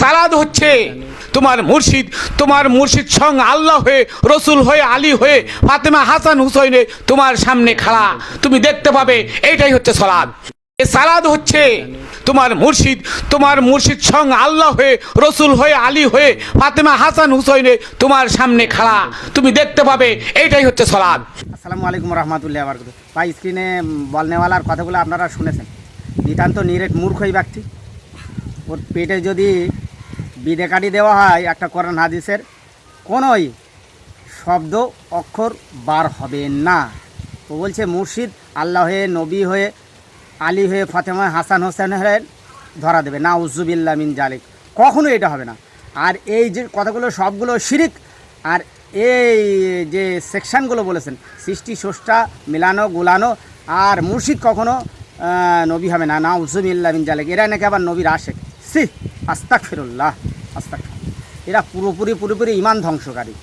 সালাদ হচ্ছে তোমার মুর্শিদ তোমার মুর্শিদ সং আল্লাহ হয়ে, রসুল হয়ে, আলী হয়ে, ফাতেমা হাসান হুসৈনে তোমার সামনে খাড়া। তুমি দেখতে পাবে, এইটাই হচ্ছে সালাদ। সালাদ হচ্ছে তোমার মুর্শিদ তোমার মুর্শিদ সং আল্লাহ হয়ে, রসুল হয়ে, আলী হয়ে, ফাতেমা হাসান হুসৈনে তোমার সামনে খাড়া। তুমি দেখতে পাবে, এইটাই হচ্ছে সালাদ। আসসালামু আলাইকুম রহমতুল্লাহ ভাই স্ক্রিনে বলনেওয়ালার কথাগুলো আপনারা শুনেছেন। নিতান্ত নিরেট মূর্খই ব্যক্তি। ওর পেটে যদি বিদে কাটি দেওয়া হয় একটা কোরআন হাদিসের, কোনোই শব্দ, অক্ষর বার হবে না। ও বলছে মুর্শিদ, আল্লাহ হয়ে, নবী হয়ে, আলী হয়ে, ফাতেমা হাসান হোসেন হয়ে ধরা দেবে। না উজুবিল্লা মিন জালিক। কখনো এটা হবে না। আর এই যে কথাগুলো, সবগুলো শিরিক, আর এই যে সেকশানগুলো বলেছেন, সৃষ্টি, স্রষ্টা, মিলানো, গুলানো, আর মুর্শিদ কখনো নবী হবে না। না উজুবিল্লা মিন জালিক। এরা নাকি আবার নবীর আশেক। সি আস্তাক ফিরুল্লাহ আস্তাক এরা পুরোপুরি পুরোপুরি ইমান ধ্বংসকারী।